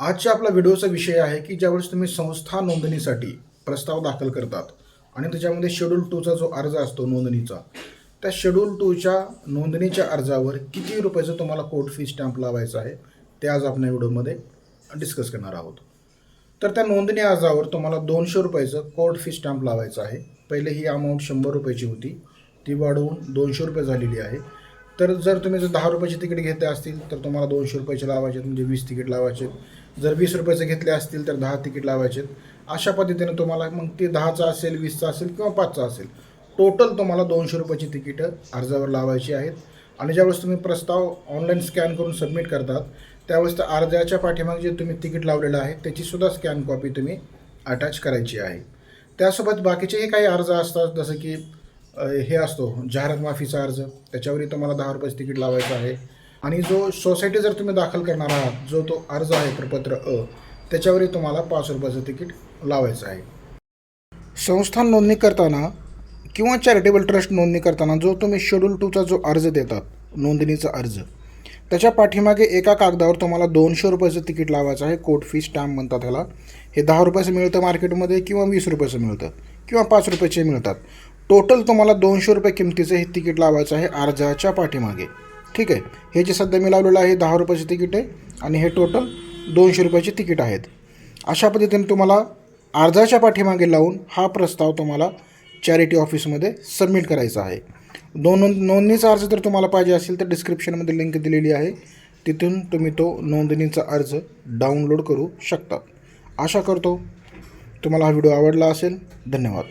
आजच्या आपला व्हिडिओचा विषय आहे की ज्यावेळेस तुम्ही संस्था नोंदणीसाठी प्रस्ताव दाखल करतात आणि त्याच्यामध्ये शेड्यूल टूचा जो अर्ज असतो नोंदणीचा त्या शेड्यूल टूच्या नोंदणीच्या अर्जावर किती रुपयाचं तुम्हाला कोर्ट फी स्टॅम्प लावायचा आहे ते आज आपण या व्हिडिओमध्ये डिस्कस करणार आहोत. तर त्या नोंदणी अर्जावर तुम्हाला दोनशे रुपयाचं कोर्ट फी स्टॅम्प लावायचं आहे. पहिले ही अमाऊंट शंभर रुपयाची होती ती वाढवून दोनशे रुपये झालेली आहे. तर जर तुम्ही जर दहा रुपयाचे तिकीट घेतले असतील तर तुम्हाला दोनशे रुपयाचे लावायचे म्हणजे वीस तिकीट लावायचे. जर वीस रुपयाचे घेतले असतील तर दहा तिकीट लावायचे. अशा पद्धतीने तुम्हाला मग ते दहाचा असेल वीसचा असेल किंवा पाचचा असेल टोटल तुम्हाला दोनशे रुपयाची तिकीटं अर्जावर लावायची आहेत. आणि ज्यावेळेस तुम्ही प्रस्ताव ऑनलाईन स्कॅन करून सबमिट करतात त्यावेळेस त्या अर्जाच्या पाठीमागे जे तुम्ही तिकीट लावलेलं आहे त्याचीसुद्धा स्कॅन कॉपी तुम्ही अटॅच करायची आहे. त्यासोबत बाकीचेही काही अर्ज असतात जसं की हे असतो जाहिरात माफीचा अर्ज. त्याच्यावरही तुम्हाला दहा रुपयाचं तिकीट लावायचं आहे. आणि जो सोसायटी जर तुम्ही दाखल करणार आहात जो तो अर्ज आहे प्रपत्र अ त्याच्यावरही तुम्हाला पाच रुपयाचं तिकीट लावायचं आहे. संस्थान नोंदणी करताना किंवा चॅरिटेबल ट्रस्ट नोंदणी करताना जो तुम्ही शेड्यूल टूचा जो अर्ज देतात नोंदणीचा अर्ज त्याच्या पाठीमागे एका कागदावर तुम्हाला दोनशे रुपयाचं तिकीट लावायचं आहे. कोर्ट फी स्टॅम्प म्हणतात ह्याला. हे दहा रुपयाचं मिळतं मार्केटमध्ये किंवा वीस रुपयाचं मिळतं किंवा पाच रुपयाचे मिळतात. टोटल तुम्हाला दोनशे रुपये किमतीचं हे तिकीट लावायचं आहे अर्जाच्या पाठीमागे. ठीक आहे? हे जे सध्या मी लावलेलं आहे दहा रुपयाचे तिकीट आहे आणि हे टोटल दोनशे रुपयाचे तिकीट आहेत. अशा पद्धतीने तुम्हाला अर्जाच्या पाठीमागे लावून हा प्रस्ताव तुम्हाला चॅरिटी ऑफिसमध्ये सबमिट करायचा आहे. दोन नोंदणीचा अर्ज जर तुम्हाला पाहिजे असेल तर डिस्क्रिप्शनमध्ये लिंक दिलेली आहे. तिथून तुम्ही तो नोंदणीचा अर्ज डाउनलोड करू शकता. आशा करतो तुम्हाला हा व्हिडिओ आवडला असेल. धन्यवाद.